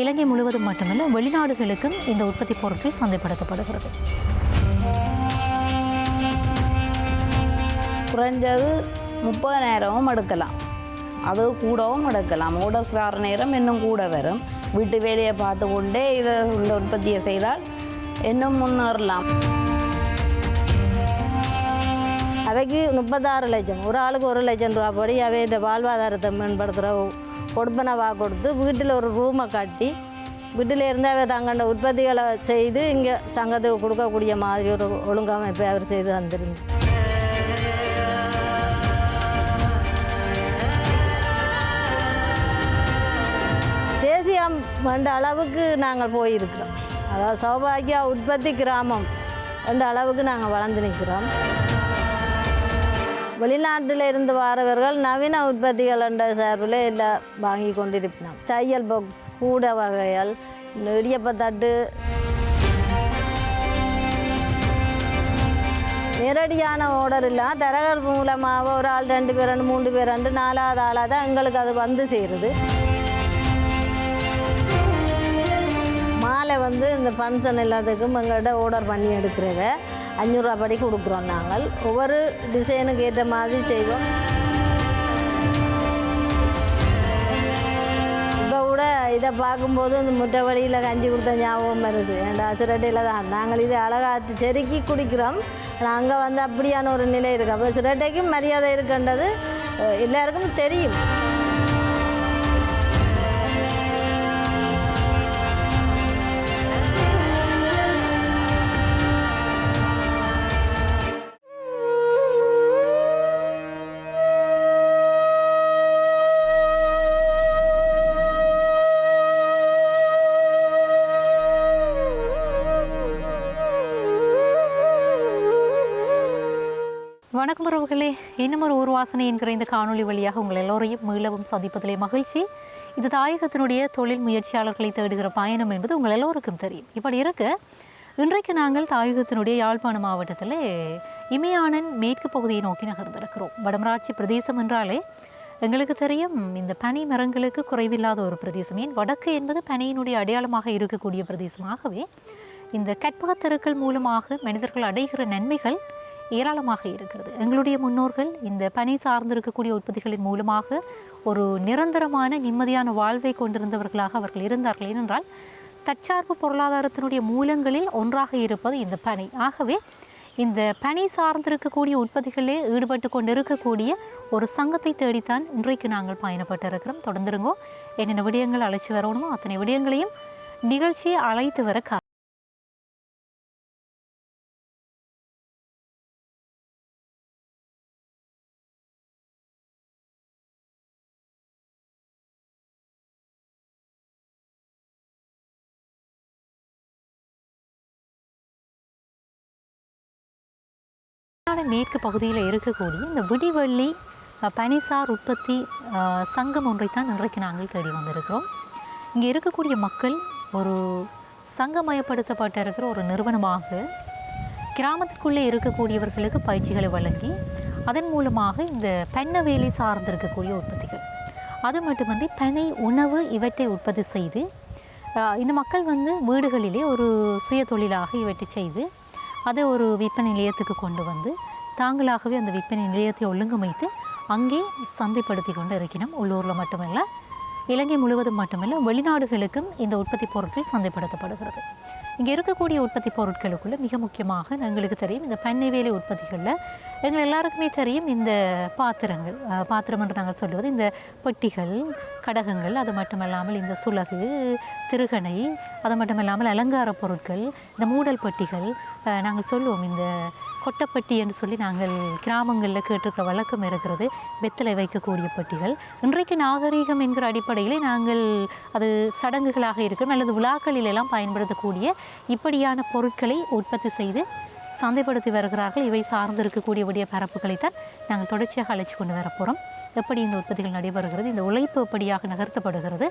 இலங்கை முழுவதும் மட்டுமல்ல வெளிநாடுகளுக்கும் இந்த உற்பத்தி பொருட்கள் சந்தைப்படுத்தப்படுகிறது. குறைஞ்சது முப்பது நேரமும் எடுக்கலாம். அது கூடவும் எடுக்கலாம். ஓடஸ் நேரம் இன்னும் கூட வரும். வீட்டு வேலையை பார்த்து கொண்டே இதை இந்த உற்பத்தியை செய்தால் இன்னும் முன்னேறலாம். அவைக்கு முப்பத்தாறு லட்சம். ஒரு ஆளுக்கு ஒரு லட்சம் ரூபா படி அவை இந்த வாழ்வாதாரத்தை மேம்படுத்துகிற கொடுப்பனவாக கொடுத்து வீட்டில் ஒரு ரூமை கட்டி வீட்டில் இருந்து அவை தங்கண்ட உற்பத்திகளை செய்து இங்கே சங்கத்துக்கு கொடுக்கக்கூடிய மாதிரி ஒரு ஒழுங்கமைப்பை அவர் செய்து தந்திருந்து தேசியம் என்ற அளவுக்கு நாங்கள் போயிருக்கிறோம். அதாவது சௌபாகியா உற்பத்தி கிராமம் என்ற அளவுக்கு நாங்கள் வளர்ந்து நிற்கிறோம். வெளிநாட்டில் இருந்து வரவர்கள் நவீன உற்பத்திகள் என்ற சார்பில் எல்லாம் வாங்கி கொண்டிருப்பினோம். தையல் பாக்ஸ் கூட வகைகள் இடியப்ப தட்டு நேரடியான ஆர்டர் இல்லை தரகர் மூலமாக ஒரு ஆள் ரெண்டு பேர் ரெண்டு மூன்று பேர் ரெண்டு நாலாவது ஆளாக தான் எங்களுக்கு அது வந்து சேருது. மாலை வந்து இந்த ஃபங்க்ஷன் எல்லாத்துக்கும் எங்கள்கிட்ட ஆர்டர் பண்ணி எடுக்கிறத. அஞ்சூறுரூவா படி கொடுக்குறோம் நாங்கள். ஒவ்வொரு டிசைனுக்கு ஏற்ற மாதிரி செய்வோம். இப்போ கூட இதை பார்க்கும்போது இந்த முட்டை வழியில் கஞ்சி கொடுத்த ஞாபகம் வருது. ஏன்டா சிரட்டையில் தான். நாங்கள் இதை அழகாத்து செருக்கி குடிக்கிறோம். அங்கே வந்து அப்படியான ஒரு நிலை இருக்குது அப்போ சிரட்டைக்கும் மரியாதை இருக்குன்றது எல்லாருக்கும் தெரியும். வணக்கம் உறவுகளே. இன்னும் ஒரு ஊர் வாசனை என்கிற இந்த காணொளி வழியாக உங்கள் எல்லோரையும் மீளவும் சந்திப்பதிலே மகிழ்ச்சி. இது தாயகத்தினுடைய தொழில் முயற்சியாளர்களை தேடுகிற பயணம் என்பது உங்கள் எல்லோருக்கும் தெரியும். இப்படி இருக்க இன்றைக்கு நாங்கள் தாயகத்தினுடைய யாழ்ப்பாண மாவட்டத்தில் இமயானன் மேற்கு பகுதியை நோக்கி நகர்ந்திருக்கிறோம். வடமராட்சி பிரதேசம் என்றாலே எங்களுக்கு தெரியும் இந்த பனி மரங்களுக்கு குறைவில்லாத ஒரு பிரதேசம். ஏன்? வடக்கு என்பது பனியினுடைய அடையாளமாக இருக்கக்கூடிய பிரதேசமாகவே இந்த கற்பகத்தருக்கள் மூலமாக மனிதர்கள் அடைகிற நன்மைகள் ஏராளமாக இருக்கிறது. எங்களுடைய முன்னோர்கள் இந்த பனி சார்ந்திருக்கக்கூடிய உற்பத்திகளின் மூலமாக ஒரு நிரந்தரமான நிம்மதியான வாழ்வை கொண்டிருந்தவர்களாக அவர்கள் இருந்தார்கள். ஏனென்றால் தற்சார்பு பொருளாதாரத்தினுடைய மூலங்களில் ஒன்றாக இருப்பது இந்த பனி ஆகவே இந்த பனி சார்ந்திருக்கக்கூடிய உற்பத்திகளிலே ஈடுபட்டு கொண்டு இருக்கக்கூடிய ஒரு சங்கத்தை தேடித்தான் இன்றைக்கு நாங்கள் பயணப்பட்டு இருக்கிறோம் தொடர்ந்துருங்கோ. என்னென்ன விடயங்கள் அழைச்சி வரணுமோ அத்தனை விடயங்களையும் நிகழ்ச்சியை அழைத்து வர வங்காள மேற்கு பகுதியில் இருக்கக்கூடிய இந்த விடிவள்ளி பனிசார் உற்பத்தி சங்கம் சங்கம் ஒன்றைத்தான் இன்றைக்கு நாங்கள் தேடி வந்திருக்கிறோம். இங்கே இருக்கக்கூடிய மக்கள் ஒரு சங்கமயப்படுத்தப்பட்டு இருக்கிற ஒரு நிறுவனமாக கிராமத்திற்குள்ளே இருக்கக்கூடியவர்களுக்கு பயிற்சிகளை வழங்கி அதன் மூலமாக இந்த பெண்ண வேலை சார்ந்திருக்கக்கூடிய உற்பத்திகள். அது மட்டுமன்றி பனை உணவு இவற்றை உற்பத்தி செய்து இந்த மக்கள் வந்து வீடுகளிலே ஒரு சுய தொழிலாக இவற்றை செய்து அதை ஒரு விற்பனை நிலையத்துக்கு கொண்டு வந்து தாங்களாகவே அந்த விற்பனை நிலையத்தை ஒழுங்கமைத்து அங்கே சந்தைப்படுத்தி கொண்டு இருக்கிறோம் உள்ளூரில் மட்டுமல்ல இலங்கை முழுவதும் மட்டுமல்ல வெளிநாடுகளுக்கும் இந்த உற்பத்தி பொருட்கள் சந்தைப்படுத்தப்படுகிறது. இங்கே இருக்கக்கூடிய உற்பத்தி பொருட்களுக்குள்ளே மிக முக்கியமாக எங்களுக்கு தெரியும் இந்த பண்ணை வேலை உற்பத்திகளில் எங்கள் எல்லாருக்குமே தெரியும் இந்த பாத்திரங்கள். பாத்திரம் என்று நாங்கள் சொல்லுவது இந்த பெட்டிகள் கடகங்கள் அது மட்டுமல்லாமல் இந்த சுலகு திருகணை அது மட்டுமல்லாமல் அலங்கார பொருட்கள் இந்த மூடல் பெட்டிகள் நாங்கள் சொல்லுவோம் இந்த கொட்டப்பட்டி என்று சொல்லி நாங்கள் கிராமங்களில் கேட்டிருக்கிற வழக்கம் இருக்கிறது. வெத்தலை வைக்கக்கூடிய பட்டிகள். இன்றைக்கு நாகரீகம் என்கிற அடிப்படையில் நாங்கள் அது சடங்குகளாக இருக்கும் அல்லது விழாக்களிலெல்லாம் பயன்படுத்தக்கூடிய இப்படியான பொருட்களை உற்பத்தி செய்து சந்தைப்படுத்தி வருகிறார்கள். இவை சார்ந்து இருக்கக்கூடிய பரப்புகளை தான் நாங்கள் தொடர்ச்சியாக அழைச்சி கொண்டு வர போகிறோம் எப்படி இந்த உற்பத்திகள் நடைபெறுகிறது இந்த உழைப்பு எப்படியாக நகர்த்தப்படுகிறது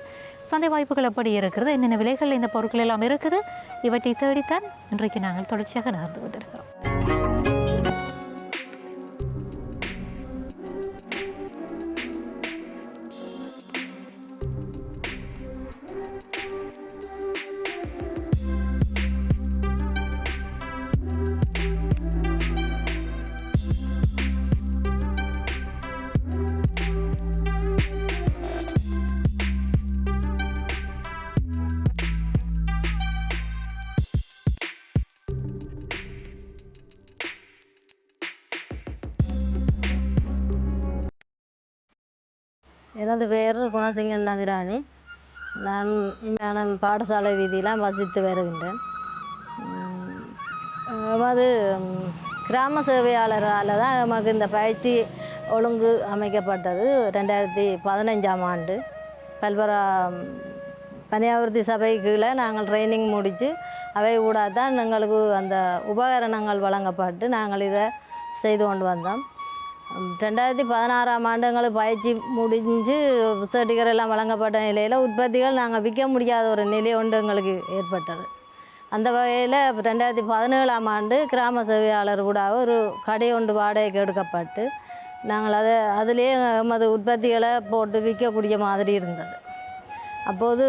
சந்தை வாய்ப்புகள் எப்படி இருக்கிறது என்னென்ன விலைகளில் இந்த பொருட்கள் எல்லாம் இருக்குது இவற்றை தேடித்தான் இன்றைக்கு நாங்கள் தொடர்ச்சியாக நகர்ந்து கொண்டிருக்கிறோம். எனது பெயர் நான் நான் பாடசாலை வீதியில் வசித்து வருகின்றேன். உம், அதாவது கிராம சேவையாளரால் தான் நமக்கு இந்த பயிற்சி ஒழுங்கு அமைக்கப்பட்டது. ரெண்டாயிரத்தி பதினஞ்சாம் ஆண்டு பல்வரா பனியாவர்த்தி சபை கீழே நாங்கள் ட்ரைனிங் முடித்து அவை கூட தான் எங்களுக்கு அந்த உபகரணங்கள் வழங்கப்பட்டு நாங்கள் இதை செய்து கொண்டு வந்தோம். ரெண்டாயிரத்தி பதினாறாம் ஆண்டு பயிற்சி முடிஞ்சு சர்டிஃபிகேட் எல்லாம் வழங்கப்பட்ட நிலையில் உற்பத்திகள் நாங்கள் விற்க முடியாத ஒரு நிலை ஒன்று எங்களுக்கு ஏற்பட்டது அந்த வகையில் ரெண்டாயிரத்தி பதினேழாம் ஆண்டு கிராம சேவையாளர் கூட ஒரு கடை ஒன்று வாடகைக்கு எடுக்கப்பட்டு நாங்கள் அதை அதிலே எமது உற்பத்திகளை போட்டு விற்கக்கூடிய மாதிரி இருந்தது அப்போது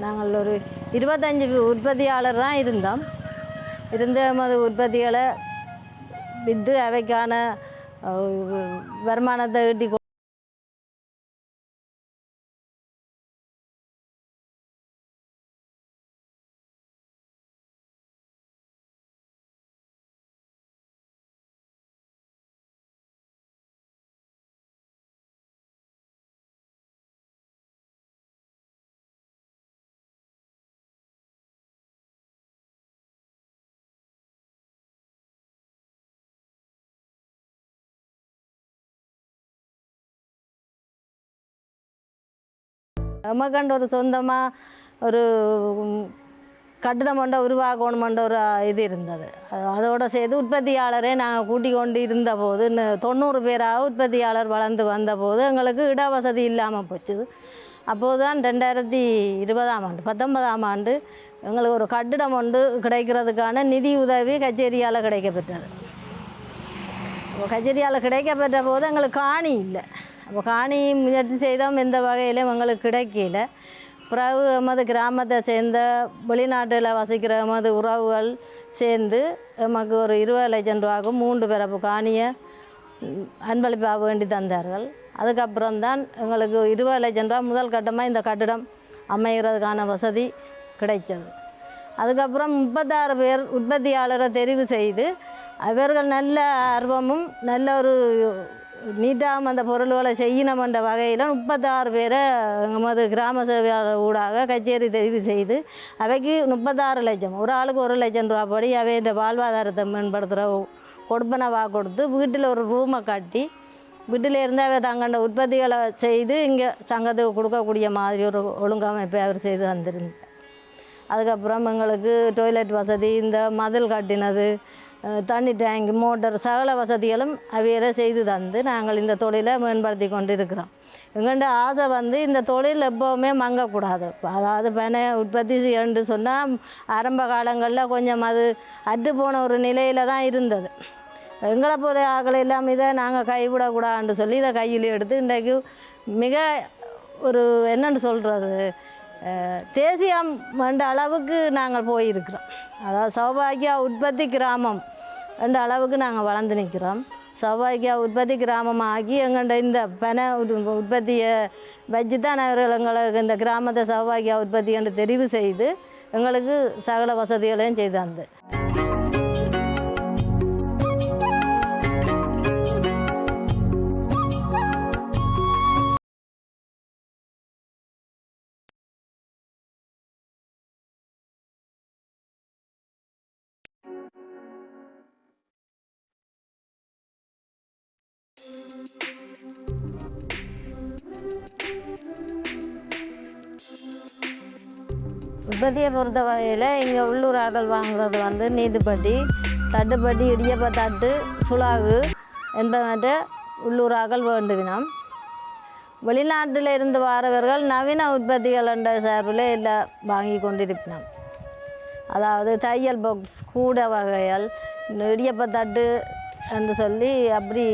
நாங்கள் ஒரு இருபத்தஞ்சி உற்பத்தியாளர் தான் இருந்தோம் இருந்த எமது உற்பத்திகளை விற்று அவைக்கான வருமானத்தை ஈட்டி நமக்கண்டு ஒரு சொந்தமாக ஒரு கட்டிடம் கொண்ட உருவாக்கணுமென்ற ஒரு இது இருந்தது. அதோடு சேர்த்து உற்பத்தியாளரே நாங்கள் கூட்டிக் கொண்டு இருந்தபோது தொண்ணூறு பேராக உற்பத்தியாளர் வளர்ந்து வந்தபோது எங்களுக்கு இட வசதி இல்லாமல் போச்சுது அப்போது தான் ரெண்டாயிரத்தி இருபதாம் ஆண்டு பத்தொன்பதாம் ஆண்டு எங்களுக்கு ஒரு கட்டிடம் ஒன்று கிடைக்கிறதுக்கான நிதி உதவி கச்சேரியால் கிடைக்கப்பெற்றது. கச்சேரியால் கிடைக்கப்பெற்ற போது எங்களுக்கு காணி இல்லை. அப்போ காணி முயற்சி செய்தோம் எந்த வகையிலும் எங்களுக்கு கிடைக்கல பிறகு எமது கிராமத்தை சேர்ந்த வெளிநாட்டில் வசிக்கிற எமது உறவுகள் சேர்ந்து எமக்கு ஒரு இருபது லட்சம் ரூபாய்க்கு மூன்று பிறப்பு காணியை அன்பளிப்பாக வேண்டி தந்தார்கள் அதுக்கப்புறம் தான் எங்களுக்கு இருபது லட்சம் ரூபா முதல் கட்டமாக இந்த கட்டிடம் அமைகிறதுக்கான வசதி கிடைத்தது அதுக்கப்புறம் முப்பத்தாறு பேர் உற்பத்தியாளரை தெரிவு செய்து அவர்கள் நல்ல ஆர்வமும் நல்ல ஒரு நீட்டாக அந்த பொருள்களை செய்யணும் என்ற வகையில் முப்பத்தாறு பேரை நமது கிராம சேவையாளர் ஊடாக கச்சேரி தெரிவு செய்து அவைக்கு முப்பத்தாறு லட்சம் ஒரு ஆளுக்கு ஒரு லட்சம் ரூபா படி அவையின் வாழ்வாதாரத்தை மேம்படுத்துகிற கொடுப்பனவாக கொடுத்து வீட்டில் ஒரு ரூமை கட்டி வீட்டில் இருந்து அவை தங்கண்ட உற்பத்திகளை செய்து இங்கே சங்கத்துக்கு கொடுக்கக்கூடிய மாதிரி ஒரு ஒழுங்கமைப்பை அவர் செய்து வந்திருந்தார். அதுக்கப்புறம் எங்களுக்கு டாய்லெட் வசதி இந்த மதில் கட்டினது தண்ணி டேங்க் மோட்டர் சகல வசதிகளும் அவையில செய்து தந்து நாங்கள் இந்த தொழிலை மேம்படுத்தி கொண்டு இருக்கிறோம் எங்கள்கிட்ட ஆசை வந்து இந்த தொழில் எப்போவுமே மங்கக்கூடாது. அதாவது பனை உற்பத்தி செய்யணும்னு சொன்னால் ஆரம்ப காலங்களில் கொஞ்சம் அது அற்று போன ஒரு நிலையில் தான் இருந்தது. எங்களை போல ஆக்களை எல்லாம் இதை நாங்கள் கைவிடக்கூடாதுன்னு சொல்லி இதை கையில் எடுத்து இன்றைக்கு மிக ஒரு என்னன்னு சொல்கிறது தேசியம் என்ற அளவுக்கு நாங்கள் போயிருக்கிறோம். அதாவது சௌபாகியா உற்பத்தி கிராமம் என்ற அளவுக்கு நாங்கள் வளர்ந்து நிற்கிறோம். சௌபாகியா உற்பத்தி கிராமம் ஆகி எங்கள்கிட்ட இந்த பனை உற்பத்தியை வச்சு தான் அவர்கள் எங்களுக்கு இந்த கிராமத்தை சௌபாகியா உற்பத்தி என்று தெரிவு செய்து எங்களுக்கு சகல வசதிகளையும் செய்து தந்து உற்பத்தியை பொறுத்த வகையில் இங்கே உள்ளூர் ஆக்கள் வாங்குறது வந்து நீதிப்பட்டி தட்டுப்பட்டி இடியப்ப தட்டு சுலாகு என்பவற்றை உள்ளூர் ஆக்கள் வேண்டுவினம் வெளிநாட்டில் இருந்து வாரவர்கள் நவீன உற்பத்திகள் என்ற சார்பில் இல்லை வாங்கி கொண்டிருப்பினோம் அதாவது தையல் பாக்ஸ் கூட வகைகள் இடியப்ப தட்டு என்று சொல்லி அப்படி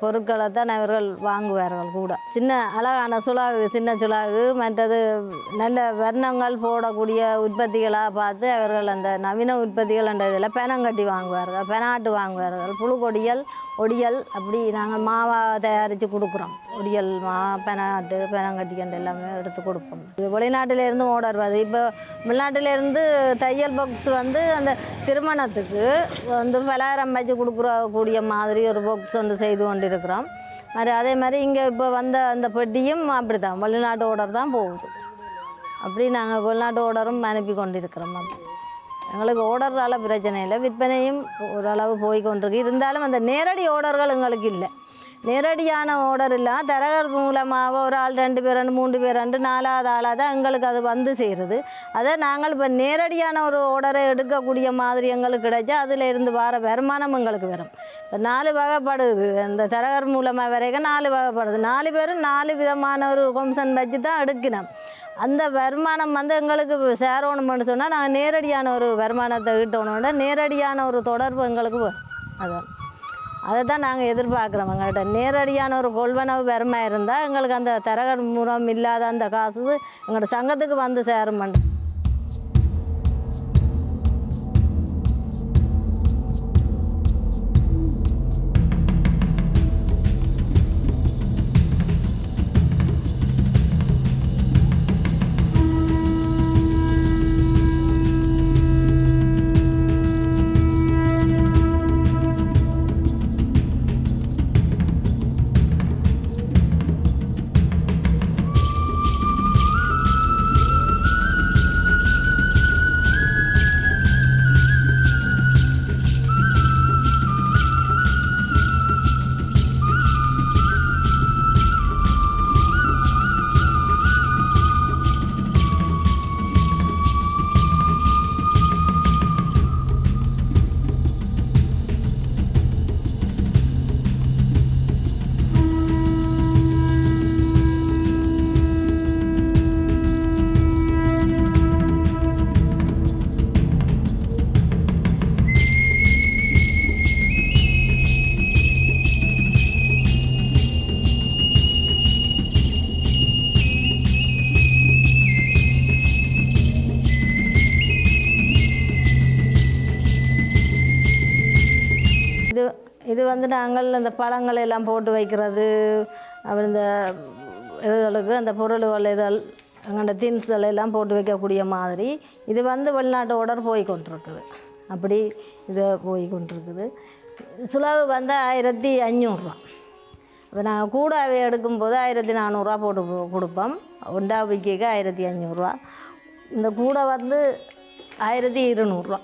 பொருட்களை தான் அவர்கள் வாங்குவார்கள் கூட. சின்ன அழகான சுலாகு சின்ன சுலாகு மற்றது நல்ல வர்ணங்கள் போடக்கூடிய உற்பத்திகளாக பார்த்து அவர்கள் அந்த நவீன உற்பத்திகள் என்ற இதில் பெனங்கட்டி வாங்குவார்கள் பெனாட்டு வாங்குவார்கள். புழுக்கொடியல் ஒடியல் அப்படி நாங்கள் மாவா தயாரித்து கொடுக்குறோம். ஒடியல் மா பெனாட்டு பெனங்கட்டி கண்டு எல்லாமே எடுத்து கொடுப்போம். இது வெளிநாட்டிலேருந்து ஓடர் வருது. இப்போ வெளிநாட்டிலேருந்து தையல் பாக்ஸ் வந்து அந்த திருமணத்துக்கு வந்து பலகாரம் வச்சு கொடுக்குற கூடிய மாதிரி ஒரு பாக்ஸ் ஒன்று செய்து கொண்டிருக்கிறோம். மாதிரி அதே மாதிரி இங்கே இப்போ வந்த அந்த பெட்டியும் அப்படி தான் வெளிநாட்டு ஆர்டர் தான் போகுது. அப்படி நாங்கள் வெளிநாட்டு ஆர்டரும் அனுப்பி கொண்டிருக்கிறோம் அப்படி எங்களுக்கு ஓர்டரால் பிரச்சனை இல்லை. விற்பனையும் ஓரளவு போய் கொண்டிருக்கு. இருந்தாலும் அந்த நேரடி ஆர்டர்கள் எங்களுக்கு இல்லை. நேரடியான ஆர்டர் இல்லாமல் தரகர் மூலமாக ஒரு ஆள் ரெண்டு பேர் ரெண்டு மூன்று பேர் ரெண்டு நாலாவது ஆளாக தான் எங்களுக்கு அது வந்து செய்கிறது அதை நாங்கள் இப்போ நேரடியான ஒரு ஆர்டரை எடுக்கக்கூடிய மாதிரி எங்களுக்கு கிடைச்சா அதில் இருந்து வர வருமானம் எங்களுக்கு வரும். இப்போ நாலு வகைப்படுது. அந்த தரகர் மூலமாக வரைக்கும் நாலு வகைப்படுது. நாலு பேரும் நாலு விதமான ஒரு கொம்சன் வச்சு தான் எடுக்கணும். அந்த வருமானம் வந்து எங்களுக்கு சேரணும்னு சொன்னால் நாங்கள் நேரடியான ஒரு வருமானத்தை ஈட்டணும்னா நேரடியான ஒரு தொடர்பு எங்களுக்கு அதான். அதை தான் நாங்கள் எதிர்பார்க்குறோம் எங்கள்கிட்ட நேரடியான ஒரு கொள்வனவு பெருமை இருந்தால் எங்களுக்கு அந்த தரகர் மூலம் இல்லாத அந்த காசு எங்களோட சங்கத்துக்கு வந்து சேருமண்டு இது இது வந்து நாங்கள் இந்த பழங்கள் எல்லாம் போட்டு வைக்கிறது அப்புறம் இந்த இதுகளுக்கு அந்த பொருள் இதழ் அங்கே தின்ஸ்கள் எல்லாம் போட்டு வைக்கக்கூடிய மாதிரி இது வந்து வெளிநாட்டு ஆர்டர் போய் கொண்டிருக்குது. அப்படி இது போய் கொண்டிருக்குது. சுலவு வந்து ஆயிரத்தி அஞ்சூறுரூவா இப்போ நாங்கள் கூடாவே எடுக்கும்போது ஆயிரத்தி நானூறுரூவா போட்டு கொடுப்போம். ஒண்டா விக்கிக்கு ஆயிரத்தி அஞ்சூறுரூவா இந்த கூடை வந்து ஆயிரத்தி இருநூறுவா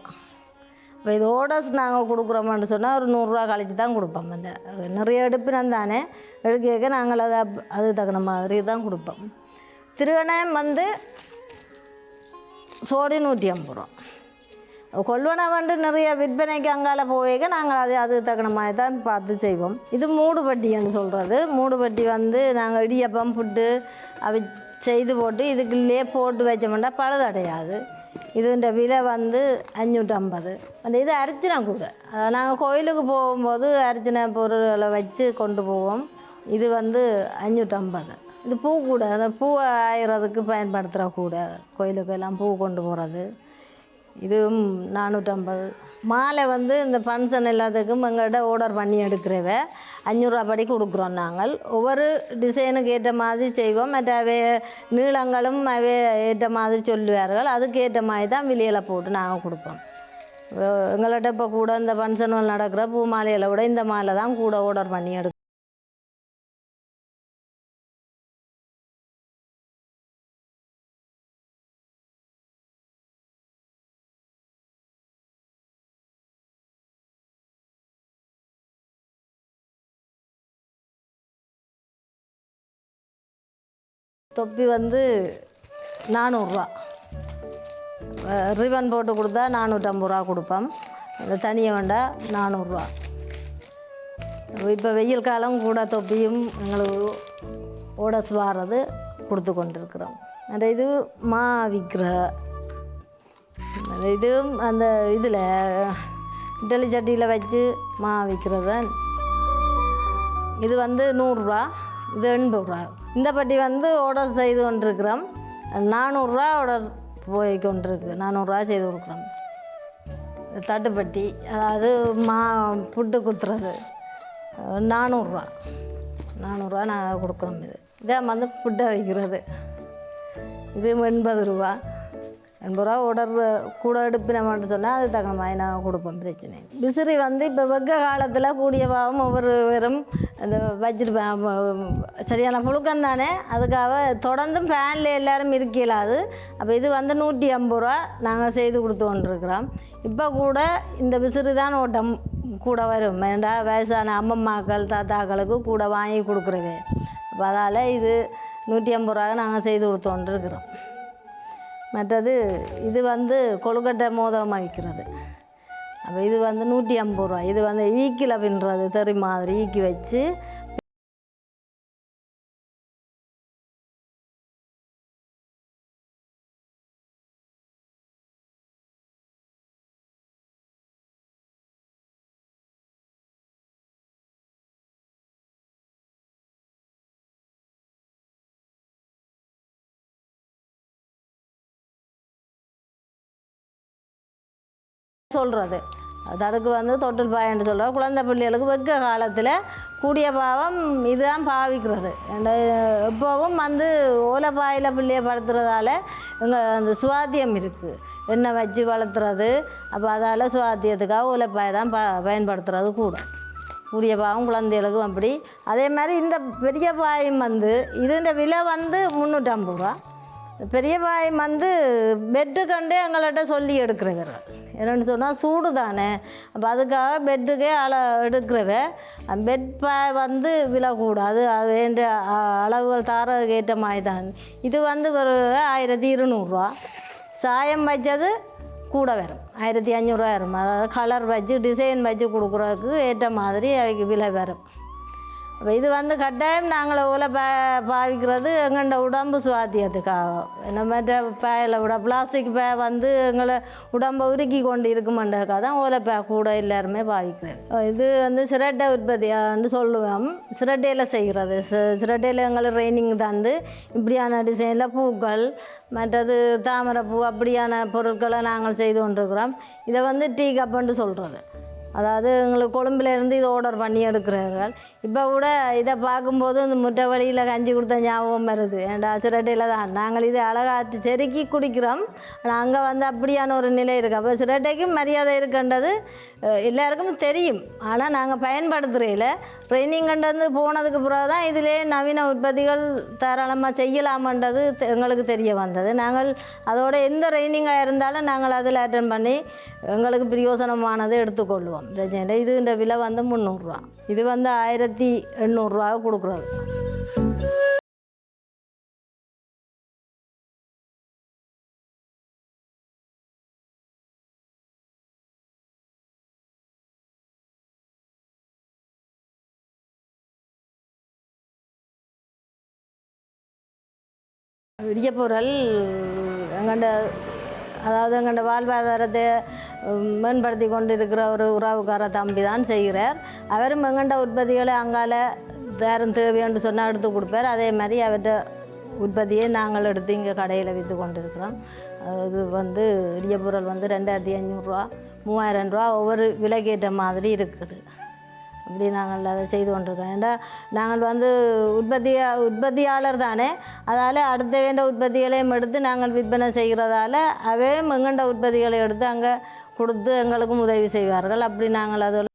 இப்போ இது ஓடர்ஸ் நாங்கள் கொடுக்குறோம்னு சொன்னால் ஒரு நூறுரூவா கழிச்சு தான் கொடுப்போம். அந்த நிறைய எடுப்பினம் தானே. எடுக்க நாங்கள் அதை அது தகுந்த மாதிரி தான் கொடுப்போம். திருவணம் வந்து சோடி நூற்றி ஐம்பது ரூபா. கொள்வனை வந்து நிறைய விற்பனைக்கு அங்கால போவேக்க நாங்கள் அது அது தகுந்த மாதிரி தான் பார்த்து செய்வோம். இது மூடுபட்டின்னு சொல்கிறது மூடுபட்டி வந்து நாங்கள் இடியப்பம் புட்டு அவி செய்து போட்டு இதுக்குள்ளே போட்டு வச்சோம்னா பழுதடையாது இதுன்ற விலை வந்து அஞ்சூற்றம்பது அந்த இது அரிச்சினா கூட நாங்கள் கோயிலுக்கு போகும்போது அரிச்சின பொருள்களை வச்சு கொண்டு போவோம். இது வந்து அஞ்சூற்றம்பது இது பூ கூட அந்த பூவை ஆயிரதுக்கு பயன்படுத்துகிற கூட கோயிலுக்கு எல்லாம் பூ கொண்டு போகிறது இதுவும் நானூற்றம்பது. மாலை வந்து இந்த ஃபங்க்ஷன் எல்லாத்துக்கும் எங்கள்கிட்ட ஆர்டர் பண்ணி எடுக்கிறவ அஞ்சூறுரூவா படி கொடுக்குறோம் நாங்கள். ஒவ்வொரு டிசைனுக்கு ஏற்ற மாதிரி செய்வோம். மற்ற அவை நீளங்களும் அவை ஏற்ற மாதிரி சொல்லுவார்கள். அதுக்கு ஏற்ற மாதிரி தான் விலையில் போட்டு நாங்கள் கொடுப்போம். எங்கள்கிட்ட இப்போ கூட இந்த ஃபங்க்ஷன்கள் நடக்கிற பூ மாலையில் விட இந்த மாலை தான் கூட ஆர்டர் பண்ணி எடுக்கிறோம். தொப்பி வந்து நானூறுரூவா. ரிபன் போட்டு கொடுத்தா நானூற்றம்பது ரூபா கொடுப்போம். இந்த தனியை வேண்டா நானூறுரூவா. இப்போ வெயில் காலம் கூட தொப்பியும் எங்களுக்கு ஓட சுவாரது கொடுத்து கொண்டிருக்கிறோம். அந்த இது மா விற்கிற இதுவும் அந்த இதில் இட்லி சட்டியில் வச்சு மா விற்கிறது இது வந்து நூறுரூவா. இது எண்பது ரூபா. இந்த பட்டி வந்து ஆர்டர் செய்து கொண்டிருக்கிறோம். நானூறுரூவா ஆர்டர் போய் கொண்டிருக்கு. நானூறுரூவா செய்து கொடுக்குறோம். தட்டுப்பட்டி அதாவது மா புட்டு குத்துறது. நானூறுரூவா நானூறுரூவா நாங்கள் கொடுக்குறோம் இது. இதே வந்து புட்டை வைக்கிறது. இது எண்பது ரூபா. எண்பது ரூபா ஆர்டர் கூட எடுப்பினமான்னு சொன்னால் அது தகுந்த மாதிரி நான் கொடுப்போம் பிரச்சனை விசிறி வந்து இப்போ வெக்க காலத்தில் கூடிய பாவம் ஒவ்வொரு வெறும் அந்த வச்சிருப்பேன் சரியான புழுக்கம் தானே? அதுக்காக தொடர்ந்தும் ஃபேனில் எல்லோரும் இருக்கலாது அப்போ இது வந்து நூற்றி ஐம்பது ரூபா நாங்கள் செய்து கொடுத்து கொண்டிருக்கிறோம். இப்போ கூட இந்த விசிறி தான் ஓட்டம் கூட வரும். ஏண்டா வயசான அம்மம்மாக்கள் தாத்தாக்களுக்கு கூட வாங்கி கொடுக்குறவே அப்போ அதால் இது நூற்றி ஐம்பது ரூபா நாங்கள் செய்து கொடுத்து கொண்டிருக்கிறோம். மற்றது இது வந்து கொழுக்கட்டை மோதகமாக விற்கிறது அப்போ இது வந்து நூற்றி ஐம்பது ரூபா இது வந்து ஈக்கில் பின்னுறது தெரி மாதிரி ஈக்கி வச்சு சொல்கிறது தடுக்கு வந்து தொட்டில் பாயன்னு சொல்கிறோம் குழந்தை பிள்ளைகளுக்கு வெக்க காலத்தில் கூடிய பாவம் இதுதான் பாவிக்கிறது. எப்போவும் வந்து ஓலை பாயில் பிள்ளைய படுத்துறதால எங்கள் அந்த சுவாத்தியம் இருக்குது எண்ணெய் வச்சு வளர்த்துறது. அப்போ அதால் சுவாத்தியத்துக்காக ஓலைப்பாயை தான் ப பயன்படுத்துறது கூட. கூடிய பாவம் குழந்தைகளுக்கும் அப்படி. அதே மாதிரி இந்த பெரிய பாயம் வந்து இதுன்ற விலை வந்து முந்நூற்றம்பது ரூபா. பெரிய பாயம் வந்து பெட்டு கண்டே எங்கள்கிட்ட சொல்லி எடுக்கிறவர். என்னென்னு சொன்னால் சூடு தானே அப்போ அதுக்காக பெட்டுக்கே அள எடுக்கிறவ பெட் பாய் வந்து விலை அது வேண்ட அளவுகள் தாரதுக்கு ஏற்ற மாதிரி தான் இது வந்து ஒரு ஆயிரத்தி இருநூறுவா. சாயம் வச்சது கூட வரும். ஆயிரத்தி அஞ்சூறுரூவா வரும். அதாவது கலர் வச்சு டிசைன் வச்சு கொடுக்குறதுக்கு ஏற்ற மாதிரி அதுக்கு விலை வரும். அப்போ இது வந்து கட்டாயம் நாங்கள் ஓலை பா பாவிக்கிறது எங்கள்ட உடம்பு சுவாத்தியத்துக்காகும் என்ன மற்ற பேயில் விட பிளாஸ்டிக் பே வந்து எங்களை உடம்பை உருக்கி கொண்டு இருக்குமென்றதுக்காக தான் ஓலை பே கூட எல்லாருமே பாவிக்கிறேன். இது வந்து சிரட்டை உற்பத்தியான்னு சொல்லுவோம். சிரட்டையில் செய்கிறது சி- சிரட்டையில் எங்களை ட்ரைனிங் தந்து இப்படியான டிசைனில் பூக்கள் மற்றது தாமரைப்பூ அப்படியான பொருட்களை நாங்கள் செய்து கொண்டிருக்கிறோம். இதை வந்து டீ கப்புன்னு சொல்கிறது அதாவது எங்களுக்கு கொழும்புலேருந்து இது இதை ஆர்டர் பண்ணி எடுக்கிறார்கள். இப்போ கூட இதை பார்க்கும்போது இந்த முட்டை வழியில் கஞ்சி கொடுத்த ஞாபகம் வருது. ஏன்டா சிரட்டையில் தான்? நாங்கள் இதை அழகாத்து செருக்கி குடிக்கிறோம். ஆனால் அங்கே வந்து அப்படியான ஒரு நிலை இருக்குது அப்போ சிரட்டைக்கும் மரியாதை இருக்குன்றது எல்லாருக்கும் தெரியும். ஆனால் நாங்கள் பயன்படுத்துகிறதில்ல ட்ரைனிங் கண்டு போனதுக்கு பிறகு தான் இதிலே நவீன உற்பத்திகள் தாராளமாக செய்யலாமன்றது எங்களுக்கு தெரிய வந்தது. நாங்கள் அதோட எந்த ட்ரைனிங்காக இருந்தாலும் நாங்கள் அதில் அட்டன் பண்ணி எங்களுக்கு பிரயோசனமானதை எடுத்துக்கொள்வோம். பிரச்சனை இல்லை இது இந்த விலை வந்து முந்நூறுரூவா இது வந்து ஆயிரத்தி எண்ணூறுரூவா கொடுக்குறது. இடியப்பொருள் எங்கள்ட அதாவது எங்கள்ட வாழ்வாதாரத்தை மேம்படுத்தி கொண்டு இருக்கிற ஒரு உறவுக்கார தம்பி தான் செய்கிறார். அவரும் எங்கள்ட உற்பத்திகளை அங்கால வேறும் தேவைன்னு சொன்னால் எடுத்து கொடுப்பார். அதே மாதிரி அவர்கிட்ட உற்பத்தியை நாங்கள் எடுத்து இங்கே கடையில் விற்று கொண்டு இருக்கிறோம் அது வந்து இடியப்பொருள் வந்து ரெண்டாயிரத்தி ஐநூறுரூவா மூவாயிரம் ரூபா ஒவ்வொரு விலைக்கேற்ற மாதிரி இருக்குது. அப்படி நாங்கள் அதை செய்து கொண்டிருக்கோம் ஏன்னா நாங்கள் வந்து உற்பத்தியா உற்பத்தியாளர் தானே. அதால் அடுத்த வேண்ட உற்பத்திகளையும் எடுத்து நாங்கள் விற்பனை செய்கிறதால அவையும் எங்கண்ட உற்பத்திகளை எடுத்து அங்கே கொடுத்து எங்களுக்கும் உதவி செய்வார்கள். அப்படி நாங்கள் அதில்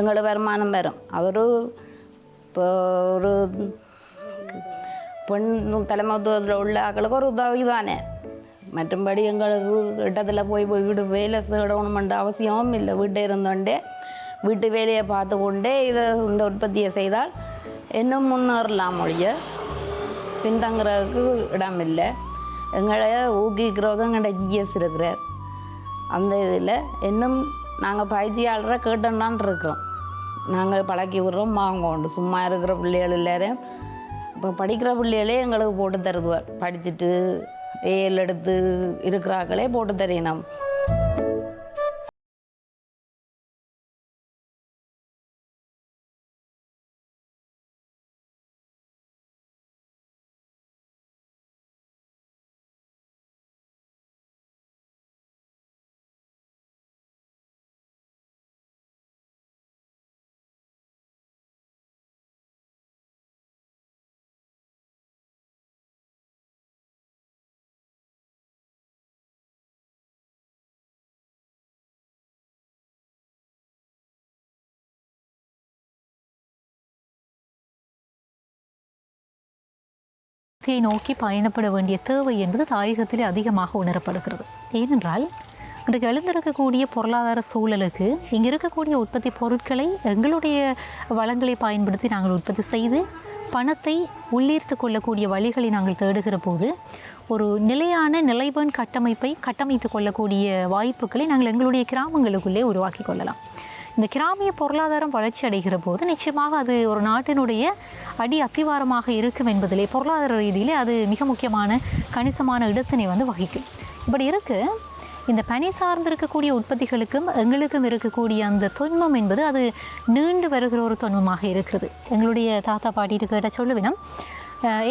எங்களோட வருமானம் வரும். அவர் இப்போ ஒரு பெண் தலைமத்துவத்தில் உள்ள ஆக்களுக்கு ஒரு உதவி தானே. மற்றும்படி எங்களுக்கு இடத்துல போய் போய் வீடு வேலை செய்யணுமென்ற அவசியமும் இல்லை. வீட்டை இருந்தோண்டே வீட்டு வேலையை பார்த்து கொண்டே இதை இந்த உற்பத்தியை செய்தால் இன்னும் முன்னேறலாம் மொழிய பின்தங்குறதுக்கு இடம் இல்லை எங்களை ஊக்குவிக்கிறவங்க எங்கள்கிட்ட ஜிஎஸ் இருக்கிறார். அந்த இதில் இன்னும் நாங்கள் பயிற்சியாளரை கேட்டோன்னான் இருக்கிறோம். நாங்கள் பழக்கி விடுறோம். வாங்கோண்டு சும்மா இருக்கிற பிள்ளைகள் எல்லாரும் இப்போ படிக்கிற பிள்ளைகளே எங்களுக்கு போட்டு தருதுவார் படிச்சுட்டு ஏல் எடுத்து இருக்கிறாக்களே போட்டு தரணும் த்தை நோக்கி பயணப்பட வேண்டிய தேவை என்பது தாயகத்திலே அதிகமாக உணரப்படுகிறது. ஏனென்றால் இன்றைக்கு எழுந்திருக்கக்கூடிய பொருளாதார சூழலுக்கு இங்கே இருக்கக்கூடிய உற்பத்தி பொருட்களை எங்களுடைய வளங்களை பயன்படுத்தி நாங்கள் உற்பத்தி செய்து பணத்தை உள்ளீர்த்து கொள்ளக்கூடிய வழிகளை நாங்கள் தேடுகிற போது ஒரு நிலையான நிலைவன் கட்டமைப்பை கட்டமைத்து கொள்ளக்கூடிய வாய்ப்புகளை நாங்கள் எங்களுடைய கிராமங்களுக்குள்ளே உருவாக்கி கொள்ளலாம். இந்த கிராமிய பொருளாதாரம் வளர்ச்சி அடைகிற போது நிச்சயமாக அது ஒரு நாட்டினுடைய அடி அத்திவாரமாக இருக்கும் என்பதிலே பொருளாதார ரீதியிலே அது மிக முக்கியமான கணிசமான இடத்தினை வந்து வகிக்கும். இப்படி இருக்கு இந்த பனி சார்ந்து இருக்கக்கூடிய உற்பத்திகளுக்கும் எங்களுக்கும் இருக்கக்கூடிய அந்த தொன்மம் என்பது அது நீண்டு வருகிற ஒரு தொன்மமாக இருக்கிறது. எங்களுடைய தாத்தா பாட்டிட்டு கேட்ட சொல்லுவினம்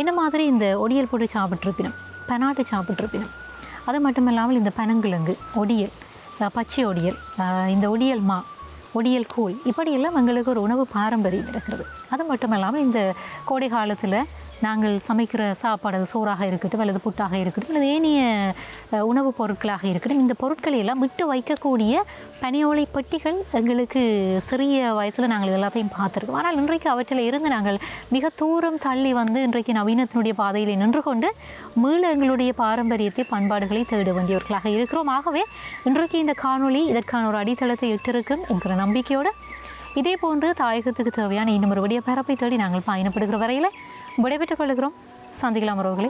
என்ன மாதிரி இந்த ஒடியல் போட்டு சாப்பிட்ருப்பினம் பெனாட்டு சாப்பிட்ருப்பினம் அது மட்டும் இல்லாமல் இந்த பனங்கிழங்கு ஒடியல் பச்சை ஒடியல் இந்த ஒடியல் மா ஒடியல் கூழ். இப்படியெல்லாம் எங்களுக்கு ஒரு உணவு பாரம்பரியம் இருக்கிறது. அது மட்டும் இல்லாமல் இந்த கோடை காலத்தில் நாங்கள் சமைக்கிற சாப்பாடு சோறாக இருக்கட்டும் அல்லது புட்டாக இருக்கட்டும் அல்லது ஏனைய உணவுப் பொருட்களாக இருக்கட்டும் இந்த பொருட்களை எல்லாம் விட்டு வைக்கக்கூடிய பனியோலை பெட்டிகள் எங்களுக்கு சிறிய வயசில் நாங்கள் எல்லாத்தையும் பார்த்துருக்கோம். ஆனால் இன்றைக்கு அவற்றில் இருந்து நாங்கள் மிக தூரம் தள்ளி வந்து இன்றைக்கு நவீனத்தினுடைய பாதையில் நின்று கொண்டு மீள எங்களுடைய பாரம்பரியத்தை பண்பாடுகளை தேட வேண்டியவர்களாக இருக்கிறோம். ஆகவே இன்றைக்கு இந்த காணொளி இதற்கான ஒரு அடித்தளத்தை இட்டிருக்கும் என்கிற நம்பிக்கையோடு இதே போன்று தாயகத்துக்கு தேவையான இன்னும் ஒரு விடிய பரப்பை தேடி நாங்கள் பயணப்படுகிற வரையில் விடைபெற்றுக் கொள்கிறோம். சந்திக்கலாம் உறவுகளை.